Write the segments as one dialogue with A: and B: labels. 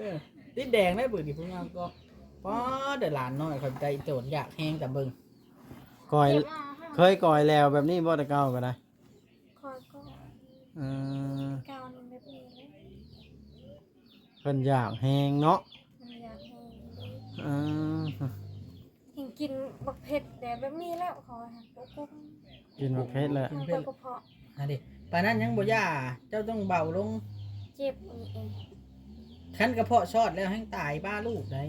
A: ออติดแดงได้เบิดดิพุ่งเอาก็ป้อเดือดหลานน้อยคนใจโจรอยากแห้งแต่เบิ่ง
B: ก่อย
C: เก็บมาให้
B: เคยก่อยแล้วแบบนี้บ่แต่เก่าก็ได้
C: คอยก็
B: เออ
C: เกาวนี่แบบนี้เลย
B: เพิ่นอยากแฮงเนาะ
C: มันอยากให้
B: เออ
C: เห็นกินบักเผ็ดแต่แบบนี้แล้วขอให้ปุ๊บปุ๊บ
B: กินประเภทแหละ
C: เอาไปกระเพาะ
A: อันนี้ปานนั้นยังบ่ย่าเจ้าต้องเบาลง
C: เจ็บนี่เอง
A: คันกระเพาะชอดแล้วให้ตายบ้าลูกได้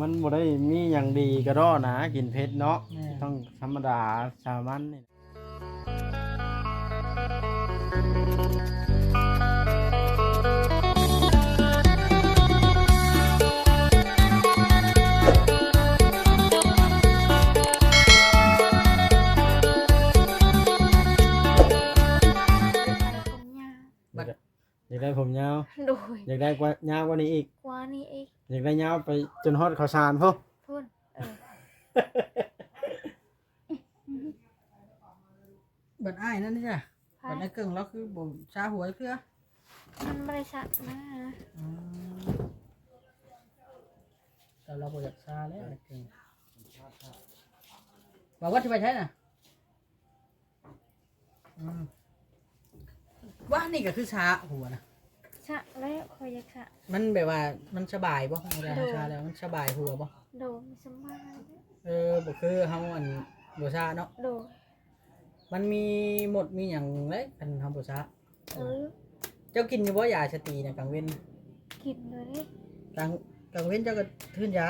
B: มันบ่ได้มีอย่างดีก็รอนะกินเผ็ดเนาะ
A: แม่
B: ต้องธรรมดาสามัญนี่ อยากได้ผมยาว
C: โดย
B: อยากได้กว่ายาวกว่านี้อีก
C: กว่านี้อีก
B: อยากได้ยาวไปจนฮอดข้าวสารพุ่น
C: พุ่นเออ
A: บัดอ้ายนั่นนี่จ้ะ
C: พา
A: บัดนั้นเกิงเราคือบ่ชาหัวเคือ
C: มันบริษัทนะ
A: อืมแต่เราบ่อยากชาแล้วเก่งบอกว่าที่ไปใช้น่ะอืมว่านี่ก็คือชาหัวนะ
C: ชะแล้วคอยอยากชะ
A: มันแบบว่ามันสบายป่ะเวลา
C: โดน
A: ชาแล้วมันสบายหัวป่ะ
C: โดยไม่สบาย
A: เออบ่คือเฮาอันบ่ชาเนาะ
C: โดย
A: มันมีหมดมีหยังเลยกันเฮาบ่ชา
C: เออ
A: เจ้ากินอยู่บ่ยาสตีน่ะกลางเว้น
C: กินเลย
A: กลางกลางเว้นเจ้าก็ทื่นยา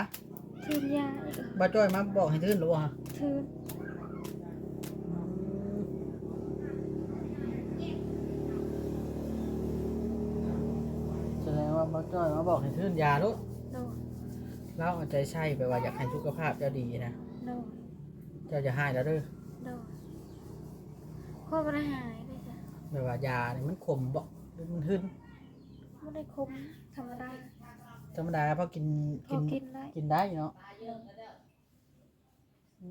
C: ทืนยาอีก
A: บ่จ้อยมาบอกให้ทื่นหรือบ่ฮะ
C: ทืน
A: บ่จ้อยมาบอกให้ทื่นยาลูก
C: โดย
A: เราเอาใจใส่ไปว่าอยากให้สุขภาพเจ้าดีนะ
C: โดย
A: เจ้าจะหายแล้วเด้อ
C: โดยข้อปัญหายเลยจ้ะ
A: แบบว่ายานี่มันขมบ่หรือมันทื่น
C: ไม่ได้คมธรรมดา
A: ธรรมดาเพราะกิน
C: พอกินได้
A: กินได้เนาะอื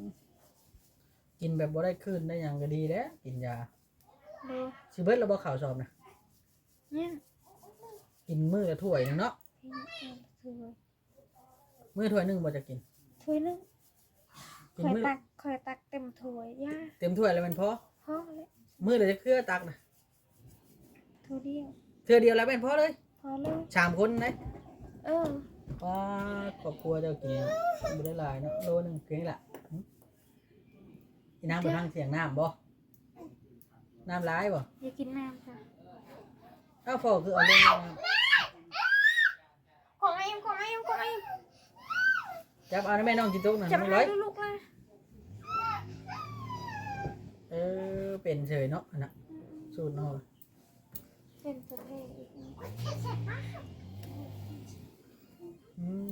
A: มกินแบบบ่ได้คืนได้หยังก็ดีแล้วกินยา
C: โดย
A: สิเบิดแล้วบ่ข่าวสอบนะ
C: เนี่ย
A: กินมื้อละถ้วยหนึงเนาะ
C: ที่เออถือ
A: มื้อถ้วยหนึงบ่จะกิน
C: ถ้วยนึง
A: กิ
C: คนอย
A: มื้อ
C: ตักคอยตักเต็มถ้วยย่า
A: เต็มถ้วยแล้วแมันพอ
C: พ่อเลย
A: มื้อละจะเครือตักนะ
C: ถ้วยเดียว
A: เทื่อเดียวแล้วแม่นพอเลย
C: พอเลย
A: สามคนนะ
C: เออ
A: ว้าครอบครัวเจ้ากินบ่ได้หลายเนาะโลหนึงเพียงนี้ล่ะหึอีน้ำบ่ทางเสียงน้ำบ่น้ำร้ายบ่
C: อย่ากินน้ำค่ะ
A: อ้าวพอคือเอาลงน้
C: ของไอ้ ของไอ้ของไอ้ำ
A: จับเอานะแม่น้องกินตุ๊กนะ
C: จับ
A: น้อง
C: ไม้
A: ร้อย
C: ลูกๆเลย
A: เออเป็นเฉยเนาะอันน่ะสูตรเนาะ
C: เป็นประเภทอีกนะ
A: อืม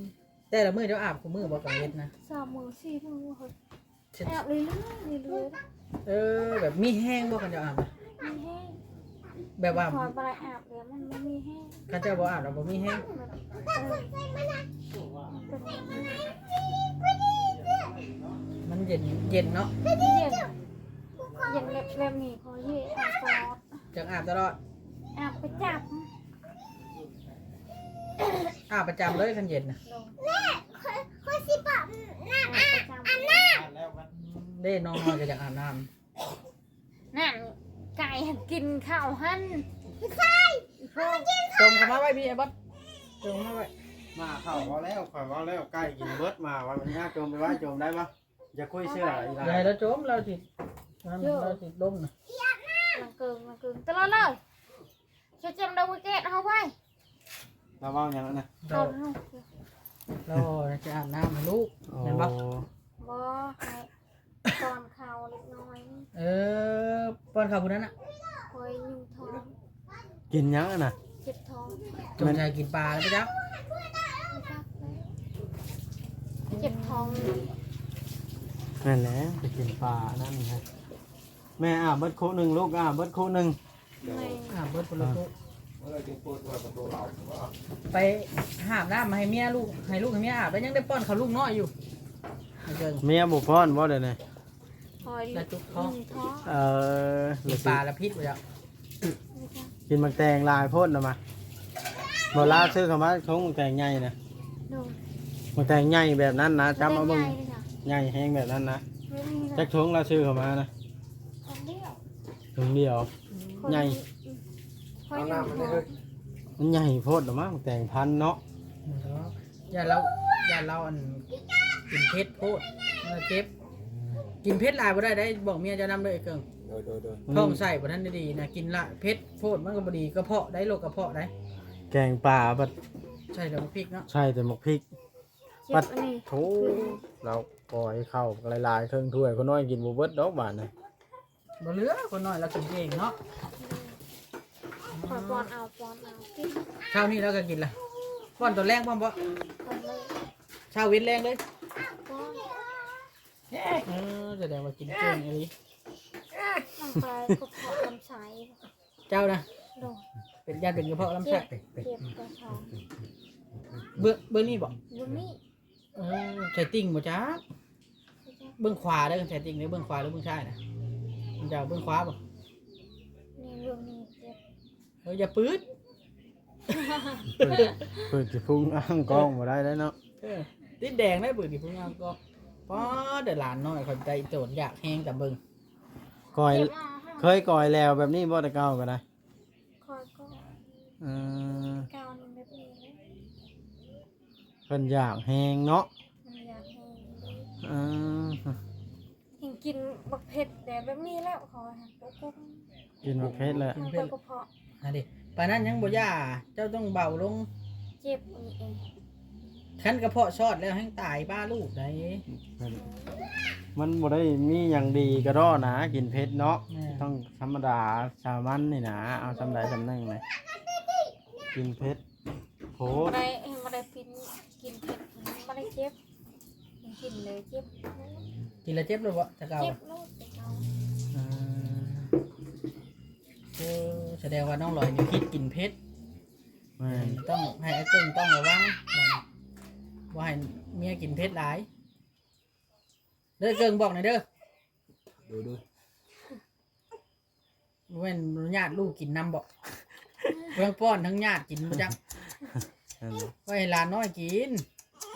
A: แต่ละมื้อเจ้าอาบกูมื้อบ่กังเวทนะ
C: สามมือสี่มือเฮ้ย
A: เช็ด
C: แอบเรื่อยๆเรื่อย
A: เออแบบมีแห้งบ่กันเจ้าอาบนะ
C: ๆมีแห้ง
A: แบบว่า
C: คอยบรายอาบเดี๋ยวมันไม่มีแห้ง
A: กันเจ้าบ่อาบแล้วบ่มีแห้ง
C: มันเออเป็นอย่างนี้
A: มันเย็นเย็นเนาะ
C: เย็นเย็นแบบแบบนี้เขาเย่อาบตลอด
A: จังอาบตลอด
C: อาบไปจับ
A: อาบประจำเลยคันเย็นนะ
C: ลงแม่คอยสิปะน้ำอาบประจำ
A: เด้น้องน้อยก็อยากอาบน้
C: นั่นไก่หัน กินข้าวหั่นใช่ำ
A: จมเข้ามาไว้พี่ไอ้บอสจมเข้ามาไว้
B: มาเข้าพอแล้วข่อยว่าแล้วใกล้กินเบิดมาวันนี้โจมไปว่าโจมได้ปะอย่าคุยเชื่ออี
A: อ
B: หลา
A: ย่าให้เราจมเราสินั่นเราสิล้มนะ
C: มันเกินมันเกินตลอดเลยจะจำดาววิเกตเอาไว้
B: เราเว้าอย่างนั้นนะ
A: เรา
C: เอา
A: เราจะอาบน้ำให้ลูก
B: โอ้
A: เห็นปะ
C: บ่ให้ตอนข่าวเล็กน้อย
A: เออป้อนข้าวคนนั้นอะ
C: ค อยยุ่งท้อง
B: กินหยังอะน่ะ
C: เจ็บท้อง
A: จงใจกินปลาแล้วไปจ้า
C: เจ็บท้อง
B: นั่นแหละไปกินปลานั่นฮะแม่อาบเบิดคู่หนึ่งลูกอาบเบิดคู่หนึ่ง
C: ไม่
A: อาบเบิดคนละตัวไปหาบน้ำมาให้เมียลูกให้ลูกให้เมียอาบแล้วยังได้ป้อนข้าวลูกน้อยอยู่ไม่เกิน
B: เมียบุพรบ่เดี๋ยวนี้
C: คอย
A: แล้วจุกท้อง
C: ยุ่งท้อง
B: เออ
A: กินปลาแล้วพิษไปจ้ะ
B: กินมังแตงลายโพ่นนะมา
C: ก
B: บ่ลาซื้อเข้ามาทงแต่งใหญ่นะ
C: โดน
B: มันแต่งใหญ่แบบนั้นนะจำเอา
C: บ่
B: เบิ่ง
C: ได้ใหญ่เลยค่ะ
B: ใหญ่แฮงแบบนั้นนะ
C: ไม่มี
B: จักทงเราซื้อเข้ามานะ
C: คนเดียว
B: ทงเดียว
C: คน
B: ใหญ่
C: คอยอยู่หัว
B: มันใหญ่โพดหรอมั้งแต่งพันเนาะ
A: อย่าเราอย่าเราอันกินเพชรโพดเราเจ็บ กินเพชรหลายบ่ได้ได้บอกเมียจะนำเลยไอ้เกิง
D: โดยโดยโดย
A: ท้องใส่บ่ทันได้ดีนะกินละเพชรโพดมันก็บ่ดีกระเพาะได้โรคกระเพาะได้
B: แกงป่าบัด
A: ใช่แล้วพริกเนาะ
B: ใช่แต่หมกพริก
C: เจ็บอันนี้
B: โถเราปล่อยเข้าหลายๆเครื่องถ้วยคนน้อยกินบ่เบิดดอกบาทนะ
A: บ่เหลือคนน้อยเรากินเองเนาะ
C: คอยปอนเอาปอนเอากิน
A: เช้านี้เราก็กินละป้อนตอนแรกป้อนบ่
C: ปอนเลย
A: เช้าเว้นแรงเลย
C: ปอน
A: เออแสดงว่ากินเก่งอันนี้
C: น้ำปลายกระเพาะลำไส้
A: เจ้านะ
C: โดน
A: เป็นญาติเป็นกระเพาะลำไส้
C: เจ็บกระเพาะ
A: เบื้องเบื้องนี่บ่
C: บุมี
A: เออใส่ติ่งบ่จ้าเบื้องขวาเด้อใส่ติ่งเด้อเบื้องขวาหรือเบื้องซ้ายนะมันจะเอาเบื้องขวาบ่
C: นี่เรื่องนี้เจ็บ
A: เอออย่าปื๊ด
B: เปิดเปิดสิพุ่งอ้างกล้องบ่ได้แล้วเนาะ
A: เออติดแดงได้ปื๊ดดิพุ่งเอาก็ ป้อเดี๋ยวหลานน้อยคนใจโจรอยากแห้งแต่เบิ่ง
B: ก่อย
C: เจ็บอะ
B: เคยก่อยแล้วแบบนี้บ่แต่เก่าก็ได้
C: คอยก็
B: เออ
C: ก้าวนี่แบบนี้เลย
B: เพิ่นอยากแฮงเนาะ
C: มันอยากให้
B: เออ
C: เห็นกินบักเผ็ดแต่แบบนี้แล้วขอหักปุ๊บปุ๊บ
B: กินประเภทเลย
C: มันไปกระเพาะ
A: อันนี้ปานนั้นยังบ่ย่าเจ้าต้องเบาลง
C: เจ็บอันนี้เอง
A: คันกระเพาะชอดแล้วให้ตายบ้าลูกได้
B: มันบ่ได้มีอย่างดีก็รอนะกินเผ็ดเนาะ
A: แม่
B: ต้องธรรมดาชาวมันนี่นะเอาสำใดสำหนึ่งเลยกินเผ็ดโห
C: มาได้เห็นมาได้กินกินเผ็ดมาได้เจ็บกินเลยเจ็บ
A: กินแล้วเจ็บเลยบ่ถ้าเก่า
C: เจ็บลูกเจ็บเอา
B: เออ
A: เออแสดงว่าน้องลอยนี่คิดกินเพชร
B: แม่น
A: ต้องให้ไอ้เกิ้งต้องระวัง ว่าให้เมียกินเพชรหลาย เด้อเกิ้งบอกหน่อยเด้อ
D: ดูดู
A: เว้นญาติลูกกินน้ำบอกเรื่องป้อนทั้งญาติกินมาจัง
B: นั่นแหละ
A: ว่าให้หลานน้อยกิน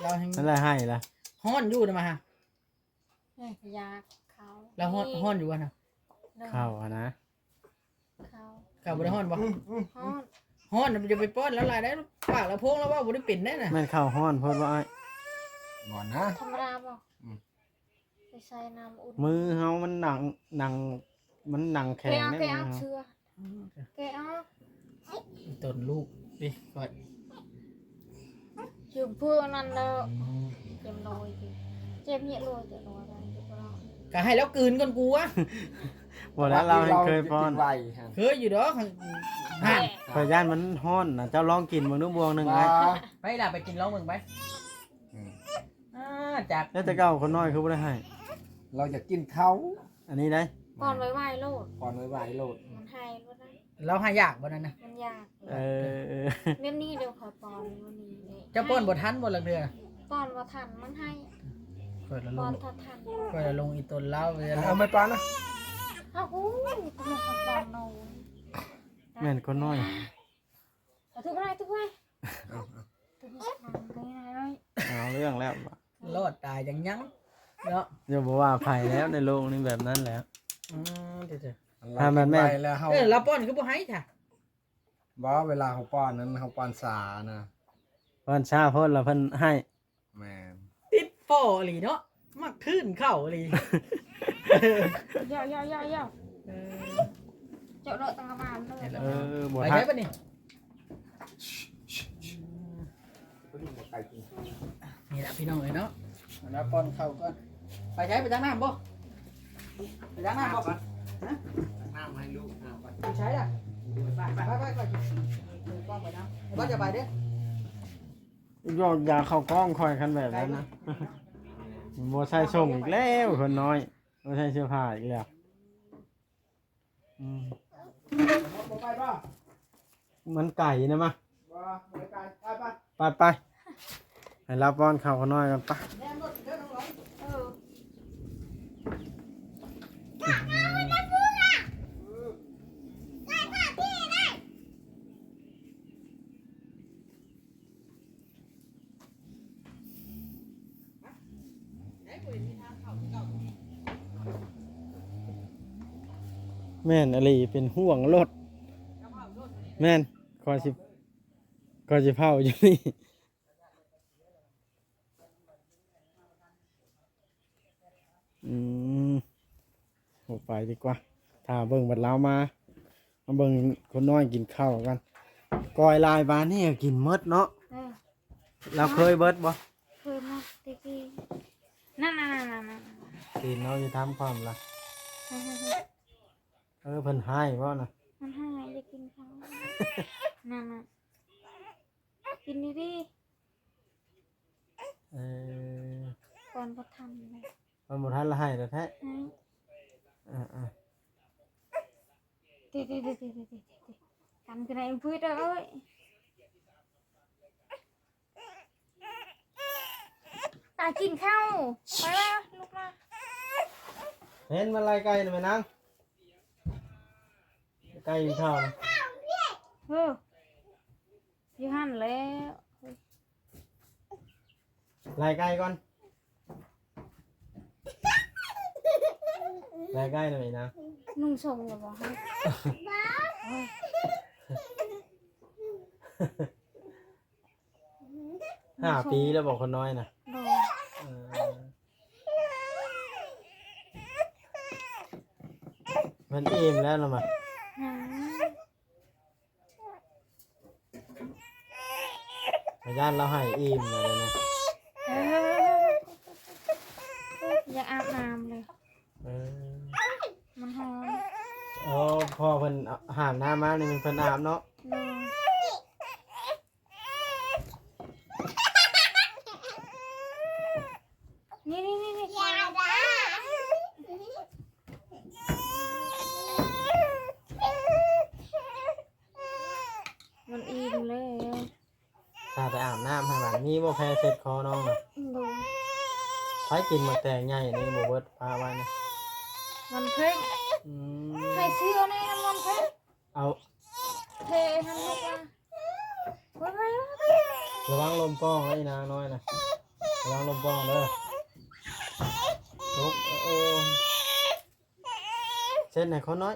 A: เราให้
B: นั่นแหละให้ละ
A: ห้อนอยู่นะมาฮะ
C: ยาเขา
A: เราห้อนห้อนอยู่วะนะ
B: ข้าวอะนะ
C: เขา
A: เก่าบ่ได้ห้อนบ่
C: ห้อน
A: ห้อนมันจะไปป้อนแล้วลายได้ปากแล้วพงแล้วว่าบ่ได้เป็นแน่น่ะ
B: แม่นข้าวห้อนเพิ่นว่าอ้าย
D: ก่อนนะ
C: ธรรมดาบ่
D: อืม
C: ไปใส่น้ำอุ่น
B: มือเฮามันหนังหนังมันหนัง
C: แก
B: แข็ง
C: เอา
B: แน่
C: แก
B: มือ
C: เอา
B: เฮา
C: เชื่อแกเอา
A: ตนลูกดิก่อน
C: อยู่เพื่อนั่นเด้อเจ็บลอยดิเจ็บเหี้ยลอยเจ็บลอยอะไรเจ็บลอย
A: ก็ให้แล้วกลืนก่อนกูวะ
B: บ่แล้วเราให้เคยป้อน
D: ไวฮะ
A: เคยอยู่ดอก ห่าน
B: ขอย่านมันห้อนนะเจ้าลองกินเบิ่งดูบวงหนึงไอ้
D: ว่า
A: ไปล่ะไปกินร้องมึงไป
D: อืม
A: อ่าจาก
B: แล้วแต่เก่าคนน้อยคือบ่ได้ให้
D: เราจะกินเขา
B: อันนี้ได้
C: ก่อนไว้ไหวโลด
D: ก่อนไว้ไวโหลด
C: มันให้บ่ได้
A: เราให้ยากบ่นั่นนะ
C: มันยาก
B: เออ
C: เม่มนี้เดี๋ยวขอปอนวันนี้เลย
A: เจะป้อนบ่ทันบ่ละเดือ
C: ปอนว่าทันมันให้
A: เปิดละล
C: ปองนถ้าทัน
A: เปิดละลงอีตนเล่าเวลา
D: เอาไม่ปลานะ
C: อ้าวอู้ทำไมขับปอนโน
B: แม่นคนน้อย
C: เอาทุกไรทุกไรทุกไรทำไปไหนเลย
B: เอาเรื่องแล้ว
A: รอดตายยังยังเนาะ
B: อย่าบอกว่าภัยแล้วในโลกนี้แบบนั้นแล้ว
A: อืมเดี๋ยว
B: ถ้ามันแม่
D: ไวแล้วเขา
A: ๆเออเราป้อนคือบ่ให้ค่ะ
D: ว่าเวลาเขาป้อนนั้นเขาป้อนสานะ
B: เพิ่นชาเพิ่นละเพิ่นให้
D: แม่น
A: ติดฟออีหลีเนาะมักขึ้นเข้าอีหลี
C: เยอะเยอะเยอะเยอะ
A: เออ
C: เจ้าเลิกตั้งกระบาลเลย
B: เออบ่
A: ไป
B: ทั
A: ใช้
B: ก
A: ปะนี่
D: ไก่กิน
A: นี่แหละพี่น้องเอ้ยเนาะแล้วป้อนเข้าก่อนไปใช้ไปจ้างน้ำบ่ไปจ้างน้ำบ่
D: น้ำให้ลูกน้ำไป
A: ไปใช้ล่ะไปไปไปไปไปป้อนไปน้ำบ่จะไปเด้อ
B: ยอกยาเข้ากล้องคอยคันแบบนั้นนะบ่ใช่ส่งอีกแล้วคนน้อยบ่ใช่เสื้อผ้าอีกแล้วอืม
A: บ่ไปบ่
B: มันไก่นะมา
A: บ่ไปไกลไปไป
B: ไปไปให้รับป้อนข้าวคนน้อยกันปะ
A: แนมรถเด้อน้องหลง
C: เออ
B: แม่นอะไรเป็นห่วงรถแม่นคอยสิคอยสิเผาอยู่นี่อืมออกไปดีกว่าถ้าเบิ่งบัดเรามามาเบิ่งคนน้อยกินข้าวกันกอยลายบานนี่ก็กินหมดเนาะ
C: เออ
B: เราเคยเบิดบ่
C: เคยมาตะกี้นั่นนั่นนั่นนั่น
B: กินเราจะทำความละ
C: นั่น
B: เออเพิ่นให้บ่นะ
C: มันให้จะกินข้าวนั่นน่ะกินดีดิ
B: เออ
C: ก่อนก็ทำเลย
B: มันบ่ทันละให้แต่แท้
C: ให้
B: อ่า
C: ติติติติติติติกันกันไหนพูดเอ้ยตากินข้าวไปแล้วลูกมา
B: ๆเห็นมันไล่ไก่น่ะแม่นาง ไก่กินข้าวนะ
C: เอออยู่หันแล้ว
B: ไล่ไก่ก่อนไล่ไก่หน่อยนะ
C: นุ่งส่งอย่าบอกให้เฮ้ย
B: ห้าปีแล้วบอกคนน้อยนะ
C: โดน
B: เออมันอิ่มแล้วนะมา
C: หา
B: พยานเราให้อิ่มเลยนะ
C: เอออยากอาบน้ำเลย
B: เออ
C: มันหอม
B: โอ้พ่อเพิ่นเอาหามน้ำมานี่มันเพิ่นอาบเนาะ
C: โดนนี่นี่นี่นี่มันอิ่มแล้ว
B: ถ้า ไปอาบน้ำให้มันมีบ่แพ้เช็ดคอน้องน่ะ
C: โดน
B: ใช้กินมาแต่งใหญ่นี่บ่เบิดพาไว้นะ
C: มันเพ่ง
B: อืม
C: ใส่เสื้อในน้ำมันเพ่ง
B: เอา
C: เททำลูกอะไว้ไว้ไว้
B: ระวังลมป้องไอ้นางน้อยนะระวังลมป้องเด้อลุกโอ้เส้นไหนเขาน้อย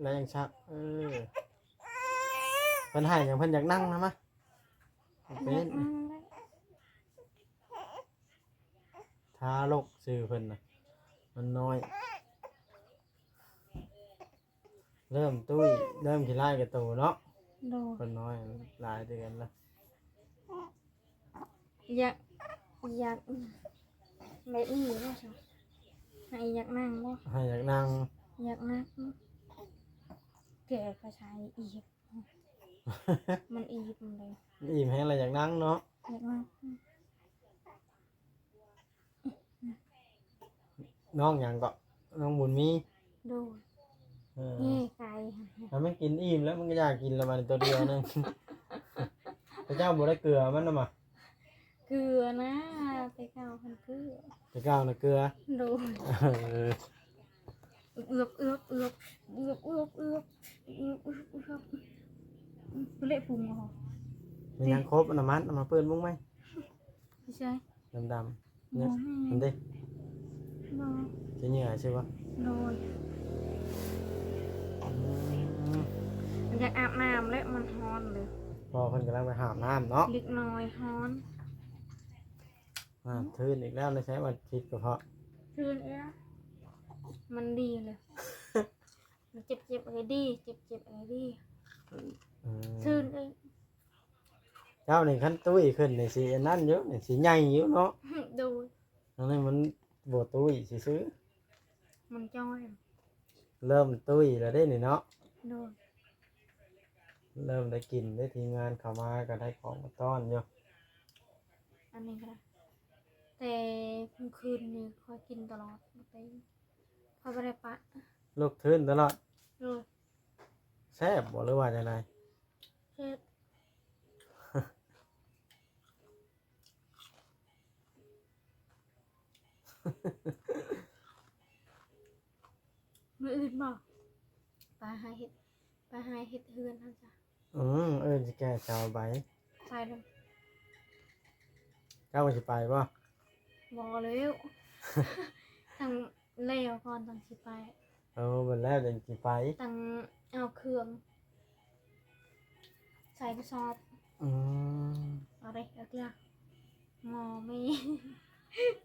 B: แล้วยังชักเออเพิ่นให้อย่างเพิ่นอยากนั่งนะมะ เป็น
C: อืม
B: ทาลกซื้อเพิ่นน่ะมันน้อย เริ่มตุ้ยเริ่มขี้ไล่กับตูเนาะ
C: โดน
B: เพิ่นน้อยหลายเดือนละ
C: อยากอยากแบบนี้ว่าใช่ให้อยากนั่งบ่
B: ให้อยากนั่ง
C: อยากนั่งแกก็ใช้อีก มันอีกมันเลย
B: อิ่มให้อะไรอยากนั่งเนาะ
C: อยากนั่ง
B: น้องอย่างก็น้องบุญมี
C: ดู
B: เออ
C: นี่ไก่
B: ถ้าไม่กินอิ่มแล้วมันก็อยากกินละมันตัวเดียวนึงพระเจ้าบ่ได้เกลือมันนะมา
C: เกลือนะไปเก้าพันเกลือ
B: พระเจ้าน่ะเกลือ
C: ดู
B: เออ
C: เอือบเอือบเอือบเอือบเอือบเอือบเอือบเอือบ เอือบเละพุงเหรอ
B: มีนางครบอันน้ำมันเอามาเปิ้นมุ้งไหม
C: ไม่ใช่
B: ดำดำๆ
C: ม
B: เนี่
C: อยงไม่
B: มันดิ
C: มอง
B: จะเหนื่อยใช่ปะ
C: โดน
B: อืม
C: มันอยากอาบน้ำและมันฮ้อนเลย
B: พอเพิ่นกำลังไปหาบน้ำเนาะ
C: เล็กน้อยฮ้อน
B: อ่าทื่นอีกแล้วเลยใช้วันคิดก็เพราะ
C: คืนเอ๊ะมันดีเลย มันเจ็บเจ็บอะไรดี เจ็บเจ็บอะไรดี
B: เออ
C: คืนเอง
B: เจ้านี่ขั้นตุ้ยขึ้นนี่สิอันนั่นเยอะนี่สิใหญ่เยอะเนาะ
C: ดู
B: อันนี้มันบวตุ้ยสิซื้อ
C: มันจ้อย
B: เริ่มตุ้ยแล้วได้นี่เนาะ
C: ดู
B: เริ่มได้กินได้ทีมงานเข้ามาก็ได้ของมาต้อนอยู่
C: อันนี้ก็ได้แต่กลางคืนนี่คอยกินตลอดไปคอยไปได้ปะ
B: ลูกทื่นตลอด
C: ดู
B: แซ่บบ่หรือว่าจะไง
C: เช็ดมืออื่นบอกปลาหาเห็ดปลาหาเห็ดเฮือนนั่นจ้ะ
B: อืมเออจะแก่ชาวใบ
C: ไปเลย
B: เจ้าก็จะไปป่ะ
C: บอกเลยตั้งเลวก่อนตั้งสิไป
B: เอาบัดแล้วจังสิไป
C: ตั้งเอาเครื่อง ใส่กระสอบ
B: อืม
C: เอาเลยเอาเกลือหมอไม่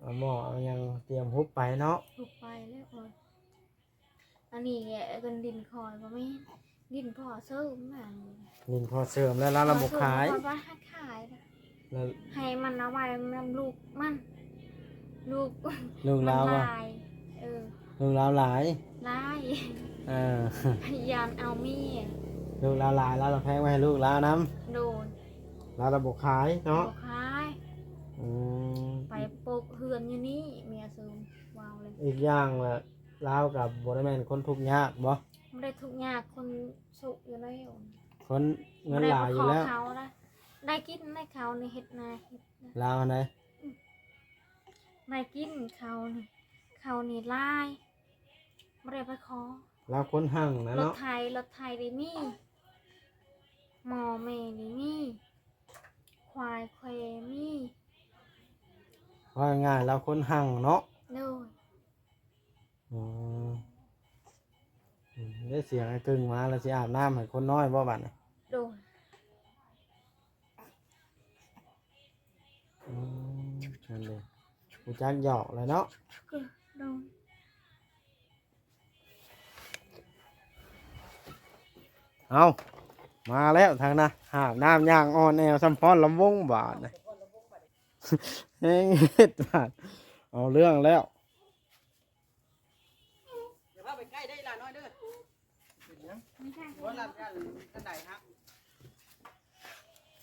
B: เอาหม้อเอาหยังเตรียมฮุบไปเนาะ
C: ถูกไปแล้วเอออันนี้แกกันดินคอยก็ไม่ดินพ่อเสริมนั่น
B: นินพอเสริมแล้วร้านเราบ่ขาย
C: พ่อว่าให้ขายนะ
B: แล้ว
C: ให้มันเอาไว้นำลูกมัน ลูก
B: ลูก
C: มัน
B: ลาวว่า
C: ลายเออ
B: ลูกลาวหลาย
C: ลาย
B: เออ
C: ยานเอามีด
B: ลูกลาวหลายแล้วเราแพงไว้ให้ลูกลาวนํ
C: โดน
B: แล้วเราบ่ขายเนาะ
C: บอกขาย
B: อืม
C: ไปปลูกเฮือนอยู่นี่เมียซูมวาวเลย
B: อีกอย่างว่าลาวกับบ่ได้แม่นคนทุกข์ยากบ่
C: ไม่ได้ทุกอยางคนสุขอยู่แล้ว
B: คนเงินหลายอยู่แล้ว
C: ไม่ได้ไปขเขานะได้กินได้เขาในเห็ดนาเห็ดนะ
B: ลาวอันใด
C: ได้กินเขานี่เขานี่ไล่ไม่ได้ไปขอ
B: ลาวคนหั่งนะ
C: รถ
B: เนาะ
C: ไทยรถไทยได้มีห มอเมย์ได้มีควายเควมี
B: ว่าง่ายๆลาวคนหั่งเนาะ
C: โดย
B: อืมอืมได้เสียงไอ้กึ่งมาแล้วสิอาบน้ำให้คนน้อยบ่บัดนี้
C: โดย
B: อืมนั่นเลยกูจักหยอกเลยเนาะ
C: ก็โดย
B: เอา มาแล้วทางนะหาบน้ำย่างอ่อนแอวสัมพอนลำวงบาทนะเฮ้ยเฮ็ดบาทเอาเรื่องแล้ว
A: อย่าพาไปใกล้ได้ล่ะน้อยเด้อ
C: ไม่ใช่
A: บ่รับยันกันใดฮะ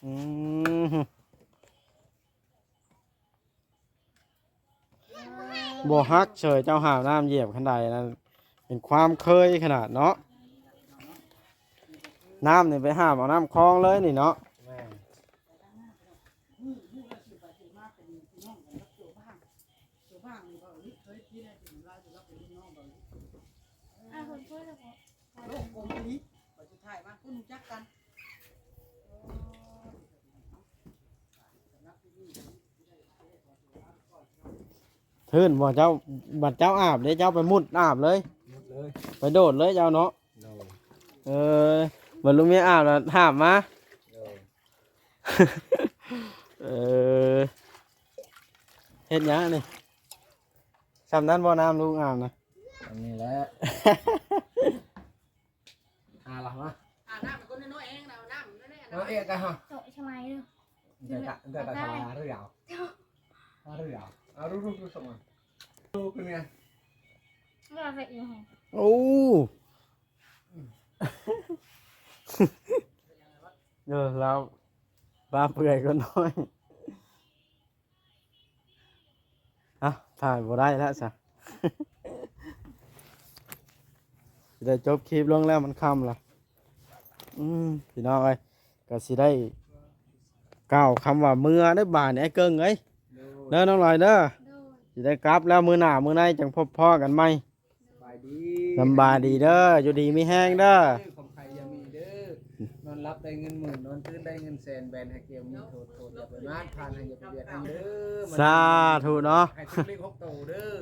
B: อืมบ่ฮักเฉยเจ้าหาบน้ำเหยียบขันใดนะเป็นความเคยขนาดเนาะ น้ำนี่ไปห้ามเอาน้ำคลองเลยนี่เนาะ
C: อ่าคนช่วยเลยบอก
A: โลกกลมนี้ไปสุดท้ายมาคุณจักกัน
B: ทื่นบ่เจ้าบัดเจ้าอาบเด้เจ้าไปมุดอาบเลย
D: หมดเลย
B: ไปโดดเลยเจ้าเนาะ
D: โดน
B: เออ บัดลุงเมียอาบแล้วถามมา
D: โดน
B: เออเฮ็ดหยังนี่สำนั้นบ่น้ำลุงอาบนะ
D: อันนี้แหละอาละมา
A: อ่าน้ำเป็นคนน้อยๆเองนะเอาน้ำน้อยๆ
D: เอา
A: นะ
D: เอกกันฮะ
C: โจทย์ใช่ไหมเด้อ
D: เดี๋ยวกะเดี๋ยวกะทำอะไรหรือยังหรือยังเอารูปรูปรูปส่งมาดูเป็นไง
C: ก็เอาไปอยู่ห้อง
B: โอ้ เออเราปลาเปื่อยก็น้อยอะถ่ายบ่ได้แล้วจ้ะสิได้จบคลิปลงแล้วมันค่ำละอืมพี่น้องเอ้ยก็สิได้กล่าวคำว่าเมื่อได้บานไอ้เกิงเอ้ยเด้อน้องลอยเด้อ
C: โดย
B: สิได้กลับแล้วมือหน้ามือในจังพบพ่อกันไหม
D: สบายดี
B: ลำบายดีเด้ออยู่ดีมีแห้งเด้อ
D: ของใครยังมีเด้อ นอนรับได้เงินหมื่นนอนตื่นได้เงินแสนแบนให้เกียวมีโทษโทษอย่าไปมาทานให้อย่าไปเบียดกันเด้อ
B: สาธุเนาะ
D: ให้ทุกเลขหกโตเด้อ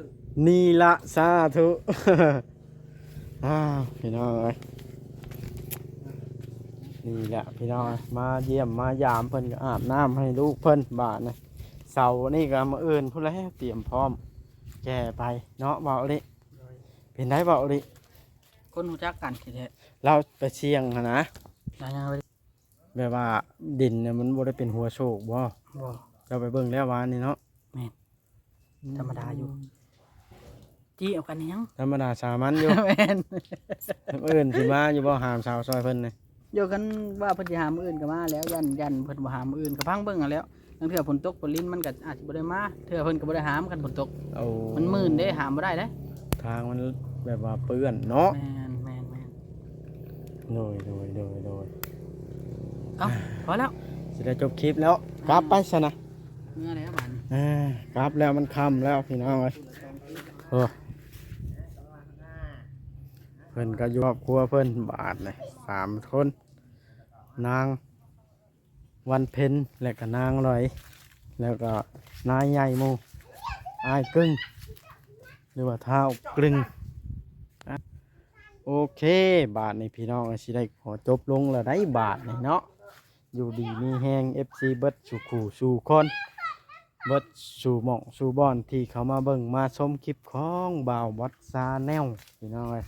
B: นี่ละสาธุอ้าวพี่น้องเอ้ยนี่แหละพี่น้องเอ้ยมาเยี่ยมมายามเพิ่นก็อาบน้ำให้ลูกเพิ่นบาทนะเสาร์นี่ก็มาเอื่นพุ่นแล้วเตรียมพร้อม แก่ไปเนาะเบาลิเป็นได้เบาลิ
A: คนรู้จักกันคือแท้
B: เราไปเชียงหั้นนะ
A: ได้ยังไป
B: แบบว่าดินเนี่ยมันบ่ได้เป็นหัวโชคบ่
A: บ่
B: เราไปเบิ่งแล้ววานนี่เนาะ
A: ธรรมดาอยู่ จี้เอากันยัง
B: ธรรมดาสามัญอยู่
A: แม่น
B: เอื่นสิมาอยู่บ่หามสาวซอยเพิ่นนี่
A: อยู่กันว่าเพิ่นสิหามื้ออื่นก็มาแล้วยันยันเพิ่นบ่หามื้ออื่นก็พังเบิ่งเอาแล้วบางเทื่อฝนตกฝนลิ้นมันก็อาจสิบ่ได้มาเทื่อเพิ่นก็บ่ได้หามกันฝนตก
B: เอา
A: มันมื่นเด้หามบ่ได้เด้
B: ทางมันแบบว่าเปื้อนเนาะ
A: แม่นแม่นแม่น
B: โดยโดยโดยโดย
A: เอ้าพอแล้ว
B: สิได้จบคลิปแล้วกลับไปซะนะ
A: เมื่อแล้วบาดนี้
B: อ่ากลับแล้วมันค่ำแล้วพี่น้องเอ้ยโอ้เพิ่นก็อยู่ครอบครัวเพิ่นบาทเลยสามคน นางวันเพ็ญและก็นางลอย แล้วก็นายใหญ่หมูอายกึ่งหรือว่าเท้ากลึงอะ โอเค บาทในพี่น้องสิได้ขอจบลงแล้วได้บาทนี่เนาะอยู่ดีมีแหง FC เบิดสู่ขู่สู่คนเบิดสู่หม่องสู่บอนที่เขามาเบิ่งมาชมคลิปของบ่าววัดซาแนลพี่น้องเอ้ย